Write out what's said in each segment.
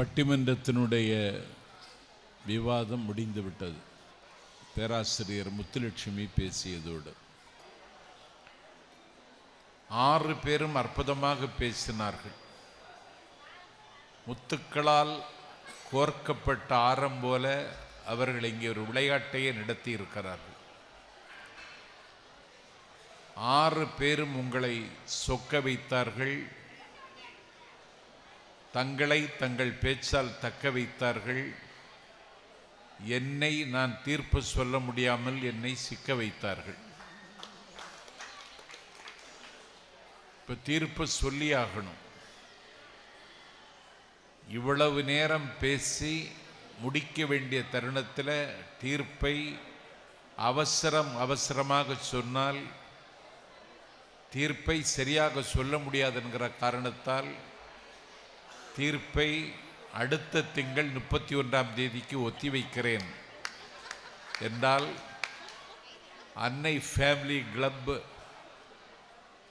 பட்டிமன்றத்தினுடைய விவாதம் முடிந்துவிட்டது. பேராசிரியர் முத்துலட்சுமி பேசியதோடு. ஆறு பேரும் அற்புதமாக பேசினார்கள். முத்துக்களால் கோர்க்கப்பட்ட ஆரம் போல அவர்கள் இங்கே ஒரு விளையாட்டையே நடத்தி இருக்கிறார்கள் ஆறு பேரும் உங்களை சொக்க வைத்தார்கள். தங்களை தங்கள் பேச்சால் தக்க வைத்தார்கள். என்னை நான் தீர்ப்பு சொல்ல முடியாமல் என்னை சிக்க வைத்தார்கள். இப்போ தீர்ப்பு சொல்லியாகணும் இவ்வளவு நேரம் பேசி முடிக்க வேண்டிய தருணத்தில் தீர்ப்பை அவசரம் அவசரமாக சொன்னால் தீர்ப்பை சரியாக சொல்ல முடியாதுங்கிற காரணத்தால் தீர்ப்பை அடுத்த திங்கள் முப்பத்தி ஒன்றாம் தேதிக்கு ஒத்தி வைக்கிறேன் என்றால் அன்னை ஃபேமிலி கிளப்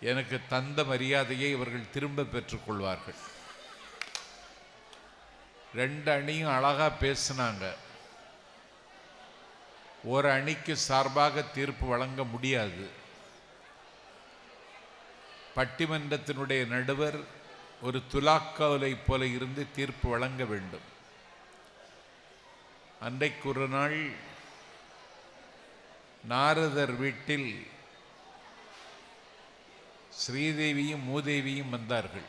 எனக்கு தந்த மரியாதையை இவர்கள் திரும்ப பெற்றுக்கொள்வார்கள் ரெண்டு அணியும் அழகாக பேசினாங்க. ஒரு அணிக்கு சார்பாக தீர்ப்பு வழங்க முடியாது. பட்டிமன்றத்தினுடைய நடுவர் ஒரு துலாக்கவலை போல இருந்து தீர்ப்பு வழங்க வேண்டும். அன்றைக்கு ஒரு நாள் நாரதர் வீட்டில் ஸ்ரீதேவியும் மூதேவியும் வந்தார்கள்.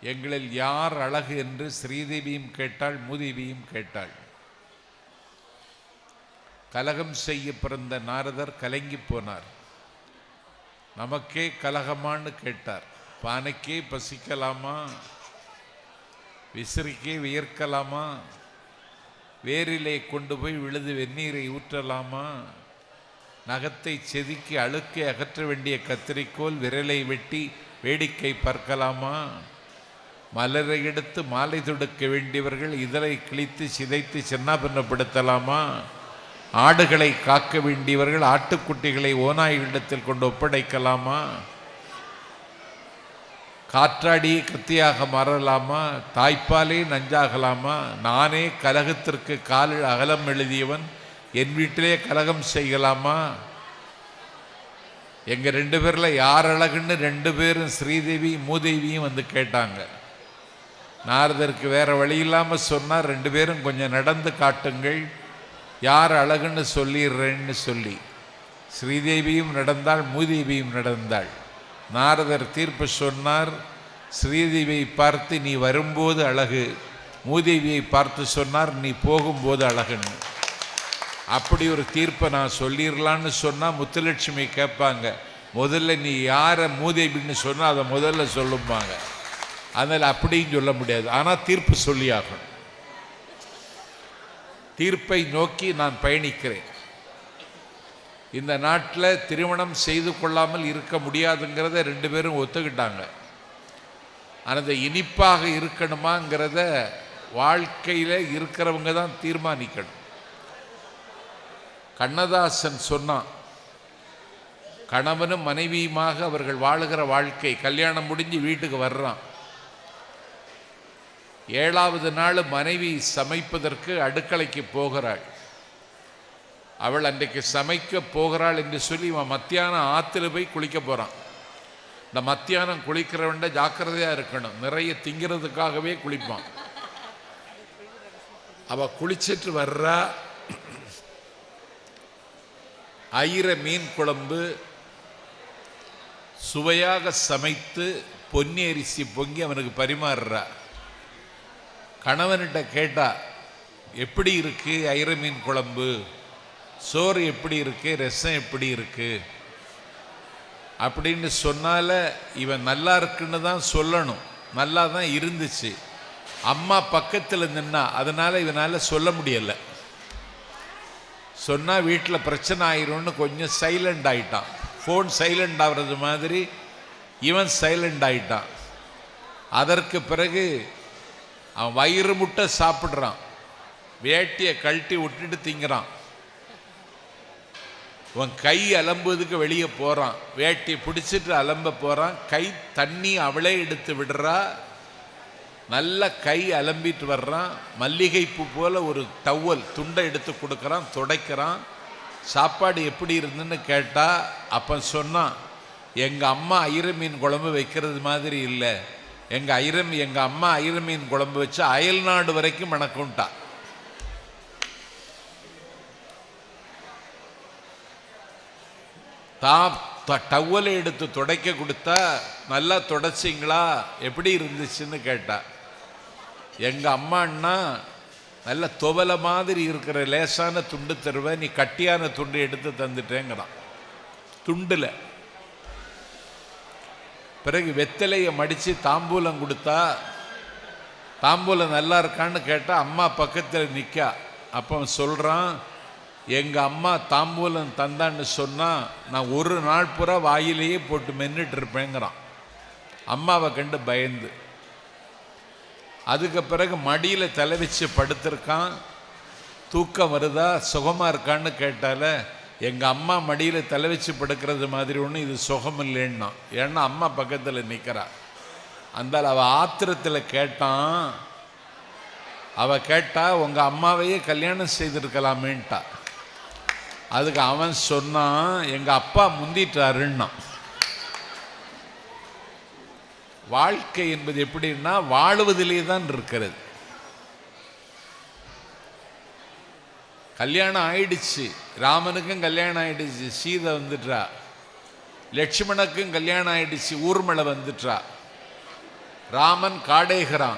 எங்களில் யார் அழகு என்று ஸ்ரீதேவியும் கேட்டாள் மூதேவியும் கேட்டாள். கலகம் செய்ய பிறந்த நாரதர் கலங்கி போனார். நமக்கே கலகமான்னு கேட்டார். பானைக்கே பசிக்கலாமா? விசிறிக்கே வியர்க்கலாமா? வேரிலே கொண்டு போய் விழுது வெந்நீரை ஊற்றலாமா? நகத்தை செதுக்கி அழுக்கை அகற்ற வேண்டிய கத்திரிக்கோல் விரலை வெட்டி வேடிக்கை பார்க்கலாமா? மலரை எடுத்து மாலை தொடுக்க வேண்டியவர்கள் இதழை கிழித்து சிதைத்து சின்னாபின்னப்படுத்தலாமா? ஆடுகளை காக்க வேண்டியவர்கள் ஆட்டுக்குட்டிகளை ஓநாய்களிடத்தில் கொண்டு ஒப்படைக்கலாமா? காற்றாடியே கத்தியாக மாறலாமா? தாய்ப்பாலே நஞ்சாகலாமா? நானே கலகத்திற்கு காலில் அகலம் எழுதியவன் என் வீட்டிலே கலகம் செய்யலாமா? எங்கள் ரெண்டு பேரில் யார் அழகுன்னு ரெண்டு பேரும் ஸ்ரீதேவி மூதேவியும் வந்து கேட்டாங்க. நாரதருக்கு வேறு வழி இல்லாமல் சொன்னால் ரெண்டு பேரும் கொஞ்சம் நடந்து காட்டுங்கள் யார் அழகுன்னு சொல்லிடுறேன்னு சொல்லி. ஸ்ரீதேவியும் நடந்தாள் மூதேவியும் நடந்தாள். நாரதர் தீர்ப்பு சொன்னார் ஸ்ரீதேவியை பார்த்து நீ வரும்போது அழகு மூதேவியை பார்த்து சொன்னார் நீ போகும்போது அழகுன்னு. அப்படி ஒரு தீர்ப்பை நான் சொல்லிடலான்னு சொன்னால் முத்துலட்சுமி கேட்பாங்க முதல்ல நீ யாரை மூதேவின்னு சொன்னால் அதை முதல்ல சொல்லும்பாங்க. அதனால் அப்படியும் சொல்ல முடியாது ஆனால் தீர்ப்பு சொல்லியாகணும். தீர்ப்பை நோக்கி நான் பயணிக்கிறேன். இந்த நாட்டில் திருமணம் செய்து கொள்ளாமல் இருக்க முடியாதுங்கிறத ரெண்டு பேரும் ஒத்துக்கிட்டாங்க. ஆனால் அந்த இனிப்பாக இருக்கணுமாங்கிறத வாழ்க்கையில் இருக்கிறவங்க தான் தீர்மானிக்கணும். கண்ணதாசன் சொன்னான் கணவனும் மனைவியுமாக அவர்கள் வாழுகிற வாழ்க்கை கல்யாணம் முடிஞ்சு வீட்டுக்கு வர்றான். ஏழாவது நாள் மனைவி சமைப்பதற்கு அடுக்கலைக்கு போகிறாள். அவள் அன்றைக்கு சமைக்க போகிறாள் என்று சொல்லி இவன் மத்தியானம் ஆற்றுல போய் குளிக்க போகிறான் இந்த மத்தியானம் குளிக்கிறவன்ட ஜாக்கிரதையாக இருக்கணும். நிறைய திங்கிறதுக்காகவே குளிப்பான். அவள் குளிச்சிட்டு வர்றா. ஐர மீன் குழம்பு சுவையாக சமைத்து பொன்னி அரிசி பொங்கி அவனுக்கு பரிமாறுறா. கணவன்கிட்ட கேட்டா எப்படி இருக்கு ஐர மீன் குழம்பு? சோறு எப்படி இருக்கு? ரசம் எப்படி இருக்கு? அப்படின்னு சொன்னால இவன் நல்லா இருக்குன்னு தான் சொல்லணும். நல்லா தான் இருந்துச்சு. அம்மா பக்கத்தில் நின்னா அதனால் இவனால் சொல்ல முடியலை. சொன்னால் வீட்டில் பிரச்சனை ஆயிரும்னு கொஞ்சம் சைலண்ட் ஆகிட்டான் ஃபோன் சைலண்ட் ஆகிறது மாதிரி இவன் சைலண்ட் ஆகிட்டான் அதற்கு பிறகு அவன் வயிறு முட்டை சாப்பிட்றான். வேட்டியை கழட்டி விட்டுட்டு திங்கிறான். உன் கை அலம்புவதுக்கு வெளியே போகிறான் வேட்டி பிடிச்சிட்டு அலம்ப போகிறான் கை தண்ணி அவளே எடுத்து விடுறா. நல்ல கை அலம்பிட்டு வர்றான். மல்லிகைப்பூ போல ஒரு டவல் துண்டை எடுத்து கொடுக்குறான் துடைக்கிறான். சாப்பாடு எப்படி இருந்துன்னு கேட்டால் அப்போ சொன்னான் எங்கள் அம்மா ஐர மீன் குழம்பு வைக்கிறது மாதிரி இல்லை. எங்கள் ஐரம் எங்கள் அம்மா ஐர மீன் குழம்பு வச்சு அயல்நாடு வரைக்கும் மணக்கும்ட்டான் தான் த- டவலை எடுத்து துடைக்க கொடுத்தா நல்லா துடைச்சிங்களா? எப்படி இருந்துச்சுன்னு கேட்டா. எங்கள் அம்மான்னா நல்ல துவலை மாதிரி இருக்கிற லேசான துண்டு தருவேன் நீ கட்டியான துண்டு எடுத்து தந்துட்டேங்கிறான். துண்டில். பிறகு வெத்தலையை மடித்து தாம்பூலம் கொடுத்தா தாம்பூலம் நல்லா இருக்கான்னு கேட்டால் அம்மா பக்கத்தில் நிற்கா அப்போ சொல்கிறான் எங்கள் அம்மா தாம்பூலம் தந்தான்னு சொன்னால் நான் ஒரு நாள் பூரா வாயிலேயே போட்டு மென்னுட்டு இருப்பேங்கிறான். அம்மாவை கண்டு பயந்து. அதுக்கு பிறகு மடியில் தலை வச்சு படுத்திருக்கான். தூக்கம் வருதா சுகமாக இருக்கான்னு கேட்டால எங்கள் அம்மா மடியில் தலை வச்சு படுக்கிறது மாதிரி ஒன்று இது சுகம் இல்லைன்னா ஏன்னா அம்மா பக்கத்தில் நிற்கிறா அந்த அவள் ஆத்திரத்தில் கேட்டான். அவள் கேட்டா உங்கள் அம்மாவையே கல்யாணம் செய்திருக்கலாமேன்ட்டா. அதுக்கு அவன் சொன்னான் எங்க அப்பா முந்திட்டாருன்னா. வாழ்க்கை என்பது எப்படின்னா வாழுவதிலே தான் இருக்கிறது. கல்யாணம் ஆயிடுச்சு. ராமனுக்கும் கல்யாணம் ஆயிடுச்சு. சீதை வந்துட்டா. லட்சுமணனுக்கும் கல்யாணம் ஆயிடுச்சு. ஊர்மலை வந்துட்டா. ராமன் காடேகிறான்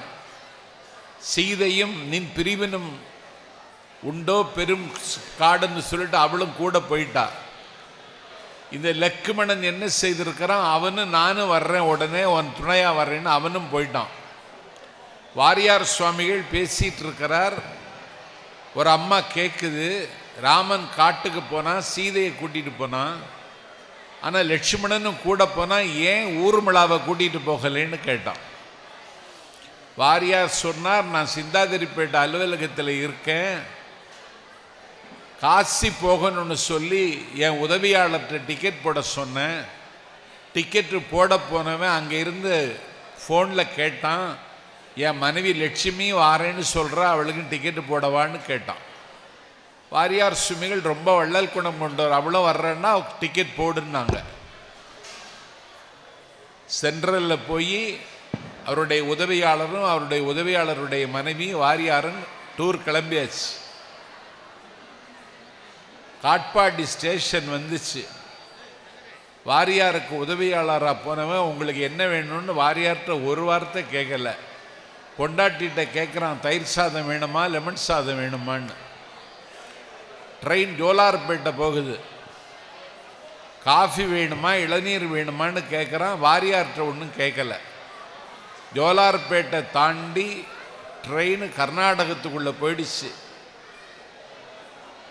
சீதையும் நின் பிரிவினும் உண்டோ பெரும் காடுன்னு சொல்லிட்டு அவளும் கூட போயிட்டா. இந்த லக்குமணன் என்ன செய்திருக்கிறான்? அவனும் நானும் வர்றேன் உடனே உன் துணையாக வர்றேன்னு அவனும் போயிட்டான். வாரியார் சுவாமிகள் பேசிகிட்டு இருக்கிறார் ஒரு அம்மா கேட்குது ராமன் காட்டுக்கு போனால் சீதையை கூட்டிகிட்டு போனான் ஆனால் லட்சுமணனும் கூட போனால் ஏன் ஊர்மிளாவை கூட்டிகிட்டு போகலைன்னு கேட்டான். வாரியார் சொன்னார் நான் சிந்தாதிரிப்பேட்டை அலுவலகத்தில் இருக்கேன். காசி போகணும்னு சொல்லி என் உதவியாளர்கிட்ட டிக்கெட் போட சொன்னேன். டிக்கெட்டு போட போனவன் அங்கே இருந்து ஃபோனில் கேட்டான். என் மனைவி லட்சுமி வாரேன்னு சொல்கிறா அவளுக்கு டிக்கெட்டு போடவான்னு கேட்டான். வாரியார் சுமிகள் ரொம்ப வள்ளல் குணம் கொண்டவர் அவ்வளோ வர்றேன்னா டிக்கெட் போடுன்னாங்க. சென்ட்ரலில் போய் அவருடைய உதவியாளரும் அவருடைய உதவியாளருடைய மனைவி வாரியாரும் டூர் கிளம்பியாச்சு. காட்பாடி ஸ்டேஷன் வந்துச்சு. வாரியாருக்கு உதவியாளராக போனவன் உங்களுக்கு என்ன வேணும்னு? வாரியார்கிட்ட ஒரு வார்த்தை கேட்கல பொண்டாட்டிகிட்ட கேட்குறான் தயிர் சாதம் வேணுமா லெமன் சாதம் வேணுமான்னு? ட்ரெயின் ஜோலார்பேட்டை போகுது. காஃபி வேணுமா இளநீர் வேணுமான்னு? கேட்குறான் வாரியார்கிட்ட ஒன்றும் கேட்கல ஜோலார்பேட்டை தாண்டி ட்ரெயின் கர்நாடகத்துக்குள்ளே போயிடுச்சு.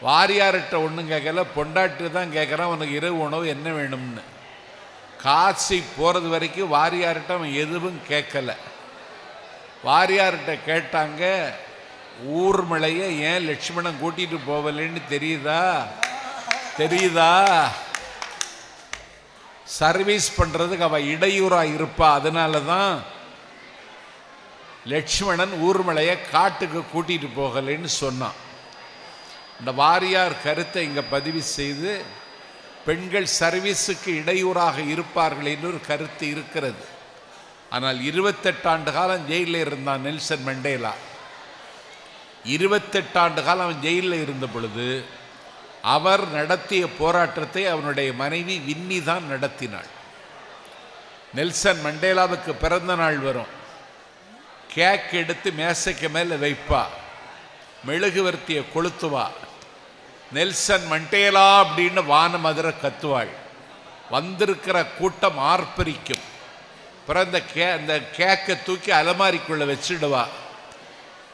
வாரியார்கிட்ட ஒன்றும் கேட்கல பொண்டாட்டி தான் கேட்குறான் உனக்கு இரவு உணவு என்ன வேணும்னு. காசி போகிறது வரைக்கும் வாரியார்கிட்ட அவன் எதுவும் கேட்கல. வாரியார்கிட்ட கேட்டாங்க ஊர்மலையை ஏன் லட்சுமணன் கூட்டிகிட்டு போகலைன்னு தெரியுதா? தெரியுதா? சர்வீஸ் பண்ணுறதுக்கு அவள் இடையூறாக இருப்பா அதனால தான் லட்சுமணன் ஊர்மலையை காட்டுக்கு கூட்டிகிட்டு போகலைன்னு சொன்னான். இந்த வாரியார் கருத்தை இங்கே பதிவு செய்து பெண்கள் சர்வீஸுக்கு இடையூறாக இருப்பார்கள் என்று ஒரு கருத்து இருக்கிறது. ஆனால் இருபத்தெட்டு ஆண்டு காலம் ஜெயிலில் இருந்தான் நெல்சன் மண்டேலா. இருபத்தெட்டு ஆண்டு காலம் அவன் ஜெயிலில் இருந்த பொழுது அவர் நடத்திய போராட்டத்தை அவனுடைய மனைவி வின்னி தான் நடத்தினாள். நெல்சன் மண்டேலாவுக்கு பிறந்த நாள் வரும். கேக் எடுத்து மேசைக்கு மேலே வைப்பா. மெழுகுவர்த்தியை கொளுத்துவா. நெல்சன் மண்டேலா அப்படின்னு வானமதுர கத்துவாள். வந்திருக்கிற கூட்டம் ஆர்ப்பரிக்கும். பிறந்த கே அந்த கேக்கை தூக்கி அலமாரிக்குள்ளே வச்சுடுவா.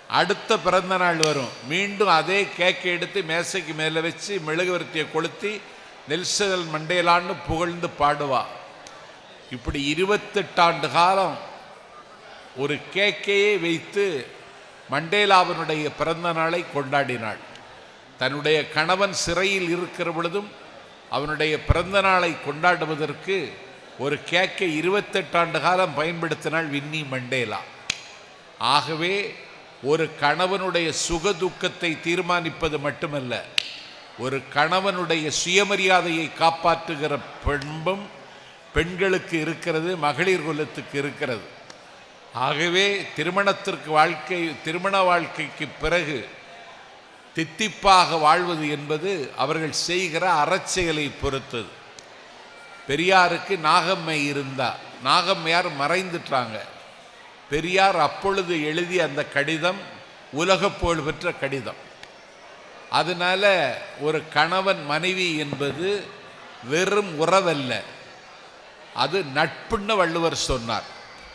அடுத்த பிறந்த நாள் வரும். மீண்டும் அதே கேக்கை எடுத்து மேசைக்கு மேலே வச்சு மெழுகுவர்த்தியை கொளுத்தி நெல்சன் மண்டேலான்னு புகழ்ந்து பாடுவா. இப்படி இருபத்தெட்டாண்டு காலம் ஒரு கேக்கையே வைத்து மண்டேலாவினுடைய பிறந்த நாளை கொண்டாடினாள். தன்னுடைய கணவன் சிறையில் இருக்கிற பொழுதும் அவனுடைய பிறந்த நாளை கொண்டாடுவதற்கு ஒரு கேக்கை இருபத்தெட்டாண்டு காலம் பயன்படுத்தினாள் வின்னி மண்டேலா. ஆகவே ஒரு கணவனுடைய சுகதுக்கத்தை தீர்மானிப்பது மட்டுமல்ல ஒரு கணவனுடைய சுயமரியாதையை காப்பாற்றுகிற பெண்பும் பெண்களுக்கு இருக்கிறது மகளிர் குலத்துக்கு இருக்கிறது. ஆகவே திருமணத்திற்கு வாழ்க்கை திருமண வாழ்க்கைக்கு பிறகு தித்திப்பாக வாழ்வது என்பது அவர்கள் செய்கிற அறச்செயலை பொறுத்தது. பெரியாருக்கு நாகம்மை இருந்தா நாகம்மையார் மறைந்துட்டாங்க. பெரியார் அப்பொழுது எழுதிய அந்த கடிதம் உலக புகழ்பெற்ற கடிதம். அதனால ஒரு கணவன் மனைவி என்பது வெறும் உறவல்ல. அது நட்புன்னு வள்ளுவர் சொன்னார்.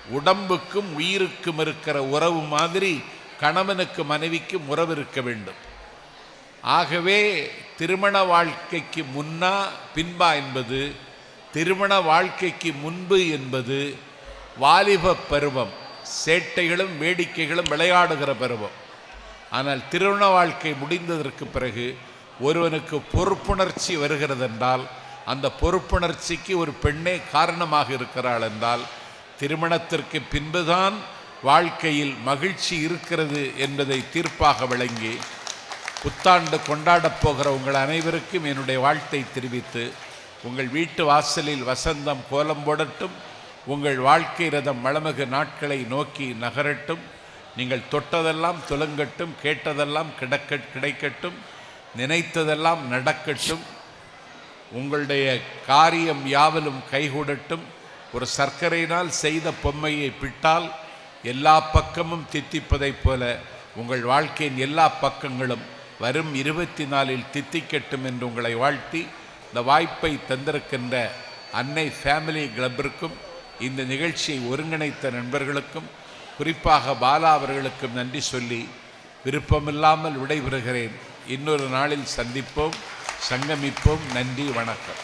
உடம்புக்கும் உயிருக்கும் இருக்கிற உறவு மாதிரி கணவனுக்கு மனைவிக்கும் உறவு இருக்க வேண்டும். ஆகவே திருமண வாழ்க்கைக்கு முன்னா பின்பா என்பது திருமண வாழ்க்கைக்கு முன்பு என்பது வாலிப பருவம். சேட்டைகளும் வேடிக்கைகளும் விளையாடுகிற பருவம். ஆனால் திருமண வாழ்க்கை முடிந்ததற்கு பிறகு ஒருவனுக்கு பொறுப்புணர்ச்சி வருகிறதென்றால் அந்த பொறுப்புணர்ச்சிக்கு ஒரு பெண்ணே காரணமாக இருக்கிறாள் என்றால் திருமணத்திற்கு பின்புதான் வாழ்க்கையில் மகிழ்ச்சி இருக்கிறது என்பதை தீர்ப்பாக விளங்கி புத்தாண்டு கொண்டாடப் போகிற உங்கள் அனைவருக்கும் என்னுடைய வாழ்த்தை தெரிவித்து உங்கள் வீட்டு வாசலில் வசந்தம் கோலம் போடட்டும் உங்கள் வாழ்க்கை ரதம் வளமிகு நாட்களை நோக்கி நகரட்டும் நீங்கள் தொட்டதெல்லாம் துலங்கட்டும் கேட்டதெல்லாம் கிடக்க கிடைக்கட்டும் நினைத்ததெல்லாம் நடக்கட்டும் உங்களுடைய காரியம் யாவலும் கைகூடட்டும் ஒரு சர்க்கரையினால் செய்த பொம்மையை பிட்டால் எல்லா பக்கமும் தித்திப்பதைப் போல உங்கள் வாழ்க்கையின் எல்லா பக்கங்களும் வரும் இருபத்தி நாலில் தித்திக்கட்டும் என்று உங்களை வாழ்த்தி இந்த வாய்ப்பை தந்திருக்கின்ற அன்னை ஃபேமிலி கிளப்பிற்கும் இந்த நிகழ்ச்சியை ஒருங்கிணைத்த நண்பர்களுக்கும் குறிப்பாக பாலா அவர்களுக்கும் நன்றி சொல்லி விருப்பமில்லாமல் விடைபெறுகிறேன். இன்னொரு நாளில் சந்திப்போம் சங்கமிப்போம். நன்றி வணக்கம்.